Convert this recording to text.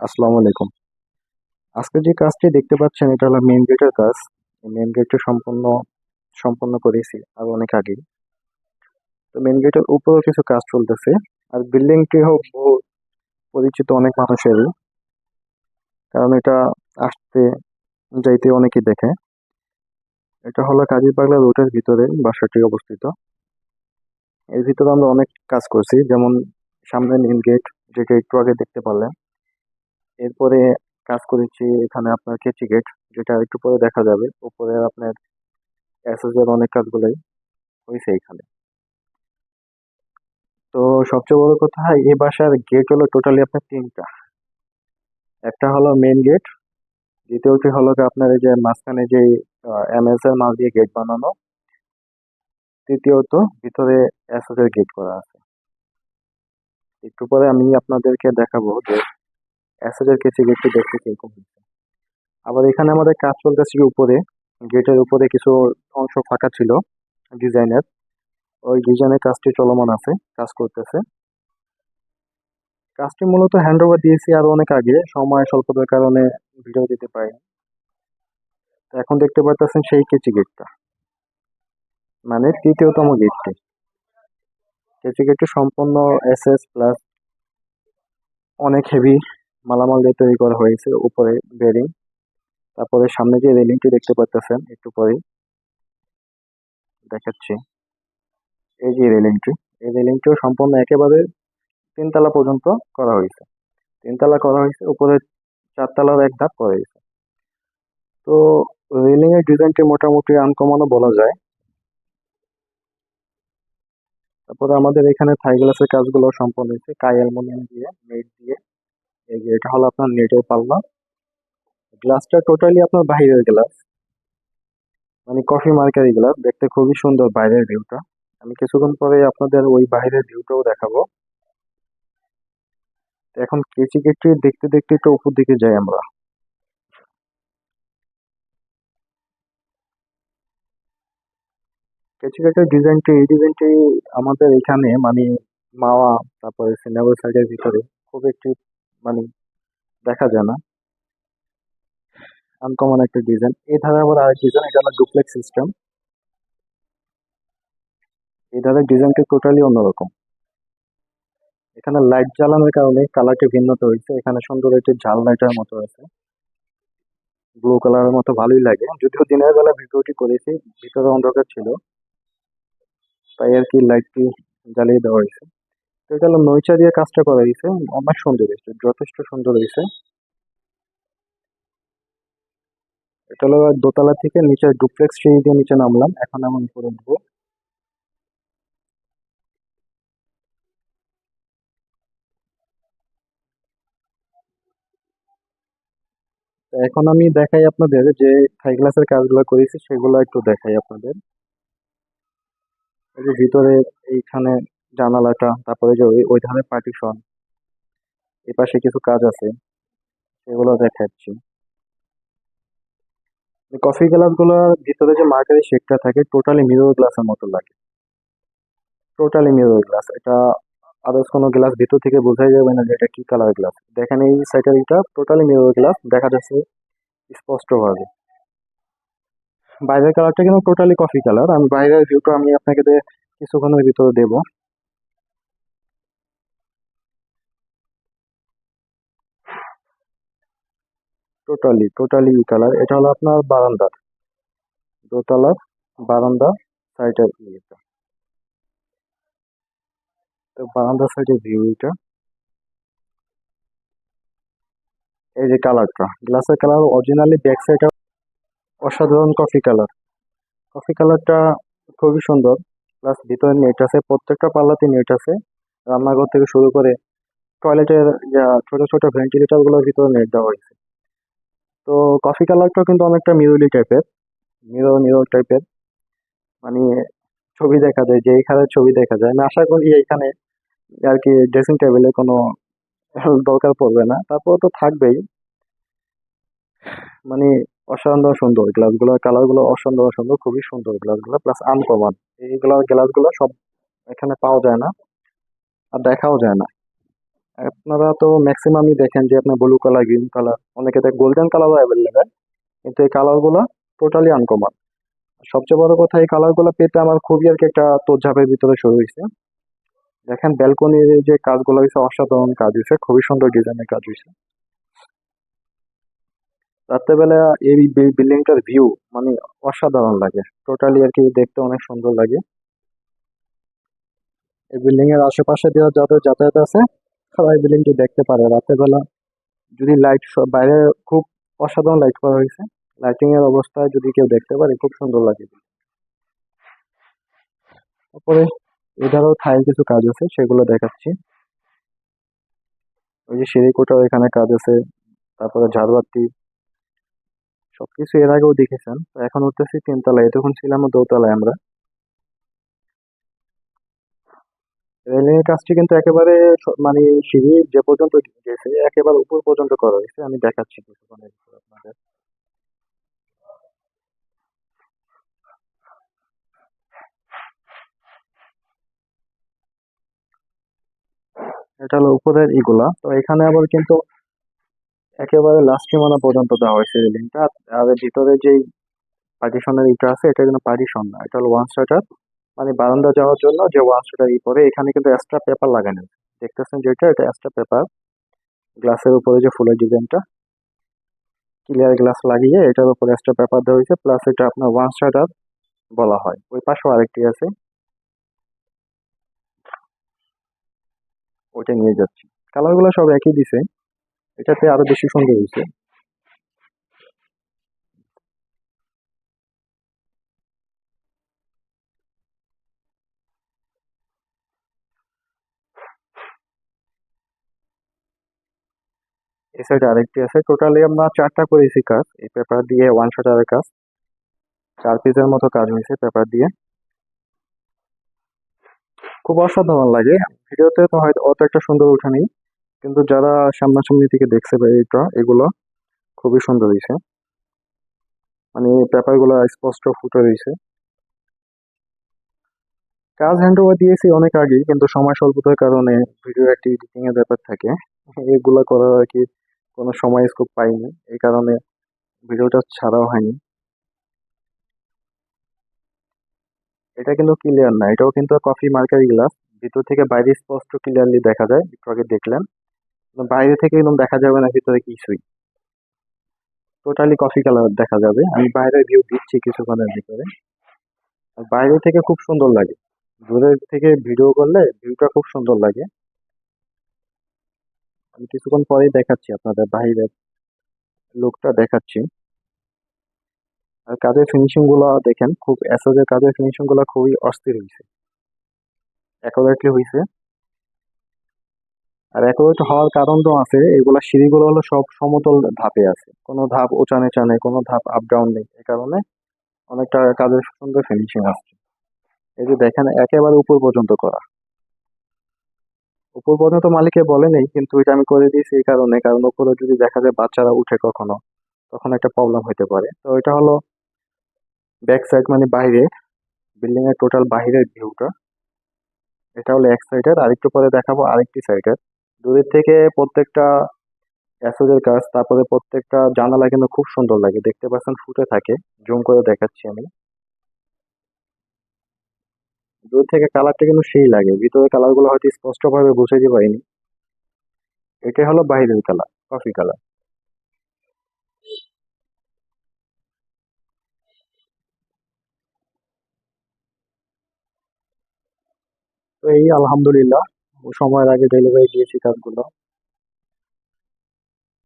আসসালামু আলাইকুম। আজকে যে কাজটি দেখতে পাচ্ছেন, এটা হলো মেইন গেটের কাজ। মেইন গেটটা সম্পূর্ণ সম্পন্ন করেছি আর অনেক আগে তো মেইন গেটের উপরেও কিছু কাজ চলতেছে। আর বিল্ডিংটি হোক, বহু পরিচিত অনেক মানুষেরই কারণ এটা আসতে, যাইতে অনেকেই দেখে। এটা হলো কাজী পাগলা রোডের ভিতরে বাসাটি অবস্থিত। এর ভিতরে আমরা অনেক কাজ করছি। যেমন সামনে মেন গেট যেটা একটু আগে দেখতে পারলেন। এরপরে কাজ করেছি এখানে আপনার কেচি গেট যেটা একটু পরে দেখা যাবে। উপরে আপনার এসএসের অনেক কাজগুলোই হয়েছে এখানে। তো সবচেয়ে বড় কথা, এই বাসার গেট হলো টোটালি আপনার তিনটা। একটা হলো মেন গেট দ্বিতীয়টি হলো আপনার এই যে মাঝখানে যে এমএস এর মাল দিয়ে গেট বানানো। তৃতীয়ত ভিতরে এসএসএর গেট করা আছে। একটু পরে আমি আপনাদেরকে দেখাবো যে এর কেচি গেটটি দেখতে কীরকম হয়েছে। আবার এখানে আমাদের কাজ চলতেছে উপরে? গেটের উপরে কিছু অংশ ফাঁকা ছিল, ডিজাইনের। ওই ডিজাইনের কাজটি চলমান আছে, কাজ করতেছে। কাজটি মূলত হ্যান্ড ওভার দিয়েছি আরও অনেক আগে, সময় স্বল্পতার কারণে ভিডিও দিতে পারিনি। তো এখন দেখতে পাচ্ছেন সেই কেচি গেটটা। মানে তৃতীয়তম গেটটি। কেচি গেটটি সম্পূর্ণ এস এস প্লাস অনেক হেভি মালামাল দিয়ে তৈরি করা হয়েছে উপরে বেরিং তারপরে সামনে যে রেলিংটি দেখতে পাচ্ছেন একটু পরে দেখাচ্ছি। এই যে রেলিংটি, এই রেলিংটিও সম্পূর্ণ একেবারে তিনতলা পর্যন্ত করা হয়েছে। তিনতলা করা হয়েছে, উপরে চারতলার এক ধাপ করা হয়েছে। তো রেলিং এর ডিজাইনটি মোটামুটি আনকমনও বলা যায়। তারপরে আমাদের এখানে থাই গ্লাসের কাজগুলো সম্পন্ন হয়েছে, কাই অ্যালুমিনিয়াম দিয়ে নেট দিয়ে। এটা হলো আপনার নেটের পাল্লা। গ্লাসটা টোটালি আপনার বাইরের গ্লাস। মানে কফি মার্কারি গ্লাস। দেখতে খুবই সুন্দর বাইরের ভিউটা আমি কিছুক্ষণ পরে আপনাদের ওই বাইরের ভিউটাও দেখাবো। এখন কেচি কেচি দেখতে দেখতে একটু উপর দিকে যাই আমরা। কেচি কেটের ডিজাইনটি এই ডিজাইনটি আমাদের এখানে মানে মাওয়া, তারপরে সিনেমা সাইডের ভিতরে খুব একটি মানে দেখা যায় না। আনকমন একটা ডিজাইন এই ধারে আবার আরেক ডিজাইন এটা হলো ডুপ্লেক্স সিস্টেম এই ধারের ডিজাইনটা টোটালি অন্যরকম। এখানে লাইট জ্বালানোর কারণে কালারটি ভিন্নতা হয়েছে। এখানে সুন্দর একটি জাল লাইটের মতো আছে। ব্লু কালারের মতো ভালোই লাগে। যদিও দিনের বেলা ভিডিওটি করেছি, ভিতরে অন্ধকার ছিল। তাই আর কি লাইটটি জ্বালিয়ে দেওয়া হয়েছে। এটা হলো নইচা দিয়ে কাজটা করা হয়েছে। অনেক সুন্দর হয়েছে, যথেষ্ট সুন্দর হয়েছে। এটা হলো দোতলা থেকে নিচে ডুপ্লেক্স সিঁড়ি দিয়ে নিচে নামলাম, এখন আমি উপরে উঠবো। এখন আমি দেখাই আপনাদের যে থাই গ্লাসের কাজগুলো করেছি, সেগুলো একটু দেখাই আপনাদের। ভিতরে এইখানে জানালাটা, তারপরে যে ওই ওই ধারে পার্টিশন এ পাশে কিছু কাজ আছে, সেগুলো দেখাচ্ছি। কফি গ্লাসগুলোর ভিতরে যে মার্কারি শেকটা থাকে টোটালি মিরর গ্লাসের মতো লাগে। টোটালি মিরর গ্লাস এটা আদার্স কোনো গ্লাস ভিতর থেকে বোঝাই যাবে না যে এটা কি কালার গ্লাস দেখেন এই সাইডের এটা টোটালি মিরর গ্লাস দেখা যাচ্ছে স্পষ্টভাবে। বাইরের কালারটা কিন্তু টোটালি কফি কালার আমি বাইরের ভিউটা আমি আপনাকে কিছুক্ষণের ভিতরে দেবো। টোটালি টোটালি ই কালার এটা হলো আপনার বারান্দার। দোতলার বারান্দা সাইডের ইয়েটা তো বারান্দা সাইডের ভিউ এটা এই যে কালারটা গ্লাসের কালার অরিজিনালি ব্যাক সাইডে অসাধারণ কফি কালার কফি কালারটা খুবই সুন্দর। প্লাস ভিতরে নেট আছে, প্রত্যেকটা পাল্লাতে নেট আছে। রান্নাঘর থেকে শুরু করে টয়লেটের যা ছোট ছোট ভেন্টিলেটরগুলোর ভিতরে নেট দেওয়া হয়েছে। তো কফি কালারটা কিন্তু অনেকটা মিরুলি টাইপের মিরর মিরর টাইপের মানে ছবি দেখা যায়, যে এইখানে ছবি দেখা যায়। আমি আশা করি এইখানে আর কি ড্রেসিং টেবিলে কোনো দরকার পড়বে না। তারপর তো থাকবেই। মানে অসাধারণ সুন্দর গ্লাসগুলোর কালারগুলো অসাধারণ সুন্দর, খুবই সুন্দর গ্লাসগুলো প্লাস আনকমন এইগুলো গ্লাসগুলো সব এখানে পাওয়া যায় না, আর দেখাও যায় না। আপনারা তো ম্যাক্সিমামই দেখেন যে আপনার ব্লু কালার গ্রিন কালার অনেকে দেখ গোল্ডেন কালারও অ্যাভেলেবেল কিন্তু এই কালারগুলো টোটালি আনকমন সবচেয়ে বড় কথা, এই কালারগুলো পেতে আমার খুবই আর কি একটা তোজ্জাপের ভিতরে শুরু হয়েছে। দেখেন ব্যালকনির যে কাজগুলো হয়েছে, অসাধারণ কাজ হয়েছে, খুবই সুন্দর ডিজাইনের কাজ হয়েছে। রাত্রেবেলা এই বিল্ডিংটার ভিউ মানে অসাধারণ লাগে। টোটালি আর কি দেখতে অনেক সুন্দর লাগে। এই বিল্ডিং এর আশেপাশে দিয়ে যাদের যাতায়াত আছে এই বিল্ডিংটি দেখতে পারে। রাত্রেবেলা যদি লাইট বাইরে খুব অসাধারণ লাইট করা হয়েছে লাইটিং এর অবস্থায় যদি কেউ দেখতে পারে, খুব সুন্দর লাগে। তারপরে এধারও থাইয়ের কিছু কাজ আছে, সেগুলো দেখাচ্ছি। ওই যে সিঁড়িকোটাও এখানে কাজ আছে, তারপরে ঝাড়বাতি, সবকিছু এর আগেও দেখেছেন। তো এখন উঠতেছি তিনতলায়। এতক্ষণ ছিলাম দোতলায় আমরা। রেলিং এর কাজটি কিন্তু একেবারে মানে সিঁড়ি যে পর্যন্ত গেছে, একেবারে উপর পর্যন্ত করা হয়েছে। আমি দেখাচ্ছি কিছুক্ষণের ভিতরে আপনাদের। এটা হলো উপরের ইগুলা। তো এখানে আবার কিন্তু একেবারে লাস্ট সীমানা পর্যন্ত দেওয়া হয়েছে রেলিংটা। আর ভিতরে যেই পার্টিশনের ইটা আছে, এটা কিন্তু পার্টিশন না। এটা হলো ওয়ান স্টার্টার মানে বারান্দা যাওয়ার জন্য যে স্টার্টার ই পরে এখানে কিন্তু এক্সট্রা পেপার লাগানো। দেখতেছেন যেটা এটা এক্সট্রা পেপার গ্লাসের উপরে যে ফুলের ডিজাইনটা ক্লিয়ার গ্লাস লাগিয়ে এটার উপরে এক্সট্রা পেপার দেওয়া হয়েছে প্লাস এটা আপনার ওয়ান স্টার্টার বলা হয়। ওই পাশেও আরেকটি আছে। ওইটা নিয়ে যাচ্ছি। কালারগুলো সব একই দিছে এটাতে আরও বেশি সুন্দর হয়েছে। এই আরেকটি আছে। টোটালি আমরা চারটা করেছি কাজ। এই পেপার দিয়ে ওয়ান শাটারের কাজ। চার পিসের মতো কাজ হয়েছে পেপার দিয়ে। খুব অসাধারণ লাগে। ভিডিওতে তো হয়তো অত একটা সুন্দর ওঠে নেই। কিন্তু যারা সামনাসামনি থেকে দেখছে এটা এগুলো খুবই সুন্দর হয়েছে। মানে পেপারগুলো স্পষ্ট ফুটে রয়েছে। কাজ হ্যান্ড ওভার দিয়েছি অনেক আগেই, কিন্তু সময় স্বল্পতার কারণে ভিডিও একটি এডিটিং এর ব্যাপার থাকে। এগুলো করার আর কি কোনো সময় স্কোপ পাইনি। এই কারণে ভিডিওটা ছাড়াও হয়নি। এটা কিন্তু ক্লিয়ার না। এটাও কিন্তু কফি মার্কারি গ্লাস ভিতর থেকে বাইরে স্পষ্ট ক্লিয়ারলি দেখা যায়। একটু আগে দেখলেন বাইরে থেকে একদম দেখা যাবে না, ভিতরে কিছুই। টোটালি কফি কালার দেখা যাবে। আমি বাইরের ভিউ দিচ্ছি কিছুক্ষণের ভিতরে। বাইরে থেকে খুব সুন্দর লাগে। দূরের থেকে ভিডিও করলে ভিউটা খুব সুন্দর লাগে। আমি কিছুক্ষণ পরেই দেখাচ্ছি আপনাদের বাইরের লুকটা দেখাচ্ছি। আর কাজের ফিনিশিংগুলো দেখেন, খুব এসএসের কাজের ফিনিশিংগুলো খুবই অস্থির হয়েছে অ্যাকুরেটলি হয়েছে আর অ্যাকুরেট হওয়ার কারণ তো আছে, এগুলা সিঁড়িগুলো হলো সব সমতল ধাপে আছে। কোনো ধাপ উঁচা চানে কোনো ধাপ আপ ডাউন নেই। এই কারণে অনেকটা কাজের সুন্দর ফিনিশিং আসছে। এই যে দেখেন, একেবারে উপর পর্যন্ত করা। উপর পর্যন্ত মালিকে বলে নেই কিন্তু এটা আমি করে দিয়েছি এই কারণে। কারণ উপরে যদি দেখা যায় বাচ্চারা উঠে কখনো, তখন একটা প্রবলেম হতে পারে। তো এটা হলো ব্যাক সাইড মানে বাইরে বিল্ডিং এর টোটাল বাইরের ভিউটা এটা হলো এক সাইডের আরেকটু পরে দেখাবো আরেকটি সাইডের দূরের থেকে প্রত্যেকটা অ্যাসোজের কাজ, তারপরে প্রত্যেকটা জানালা কিন্তু খুব সুন্দর লাগে। দেখতে পাচ্ছেন ফুটে থাকে। জুম করে দেখাচ্ছি আমি। দূর থেকে কালারটা কিন্তু সেই লাগে। ভিতরে কালারগুলো হয়তো স্পষ্ট ভাবে বুঝাইতে পারিনি। এটা হলো বাইরের কালার কফি কালার তো এই আলহামদুলিল্লাহ, সময়ের আগে ডেলিভারি দিয়েছি কাজগুলো